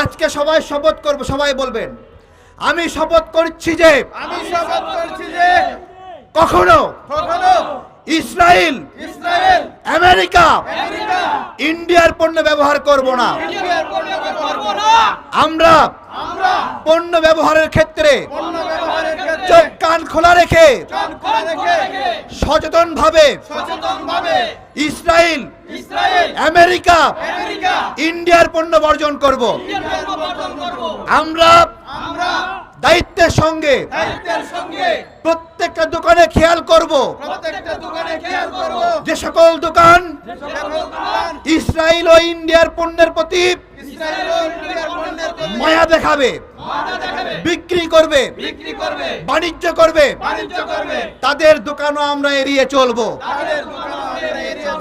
আজকে সবাই শপথ করব সবাই বলবেন। আমি শপথ করছি যে আমি শপথ করছি যে কখনো কখনো ইসরায়েল ইসরায়েল আমেরিকা আমেরিকা ইন্ডিয়ার পণ্য ব্যবহার করব না। ইন্ডিয়ার পণ্য ব্যবহার করব না। আমরা আমরা পণ্য ব্যবহারের ক্ষেত্রে পণ্য ব্যবহারের ক্ষেত্রে চোখ কান খোলা রেখে কান খোলা রেখে সচেতন ভাবে সচেতনভাবে ইসরায়েল ইসরায়েল আমেরিকা আমেরিকা ইন্ডিয়ার পণ্য বর্জন করব। আমরা দায়িত্বের সঙ্গে প্রত্যেকটা দোকানে খেয়াল করব। যে সকল দোকান ইসরায়েল ও ইন্ডিয়ার পণ্যের প্রতি মায়া দেখাবে। বিক্রি করবে। বাণিজ্য করবে। তাদের দোকানও আমরা এড়িয়ে চলবো।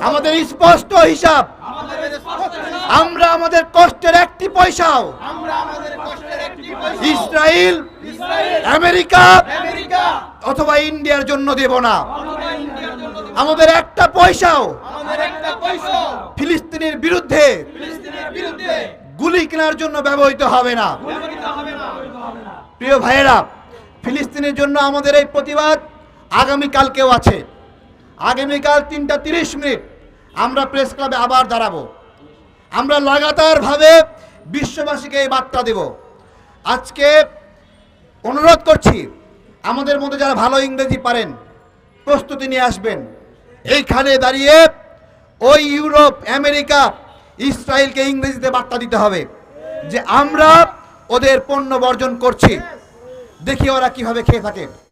আমাদের স্পষ্ট হিসাব। আমরা আমাদের কষ্টের একটি পয়সাও। ইসরায়েল আমেরিকা অথবা ইন্ডিয়ার জন্য দেব না। আমাদের একটা পয়সাও। ফিলিস্তিনের বিরুদ্ধে গুলি কেনার জন্য ব্যবহৃত হবে না। ব্যবহৃত হবে না। প্রিয় ভাইয়েরা ফিলিস্তিনের জন্য আমাদের এই প্রতিবাদ আগামীকালকেও আছে। আগামীকাল তিনটা তিরিশ মিনিট আমরা প্রেস ক্লাবে আবার দাঁড়াবো। আমরা লাগাতারভাবে বিশ্ববাসীকে এই বার্তা দেব। আজকে অনুরোধ করছি, আমাদের মধ্যে যারা ভালো ইংরেজি পারেন, প্রস্তুতি নিয়ে আসবেন। এইখানে দাঁড়িয়ে ওই ইউরোপ, আমেরিকা, ইসরায়েলকে ইংরেজিতে বার্তা দিতে হবে যে আমরা ওদের পণ্য বর্জন করছি। দেখি ওরা কীভাবে খেয়ে থাকে।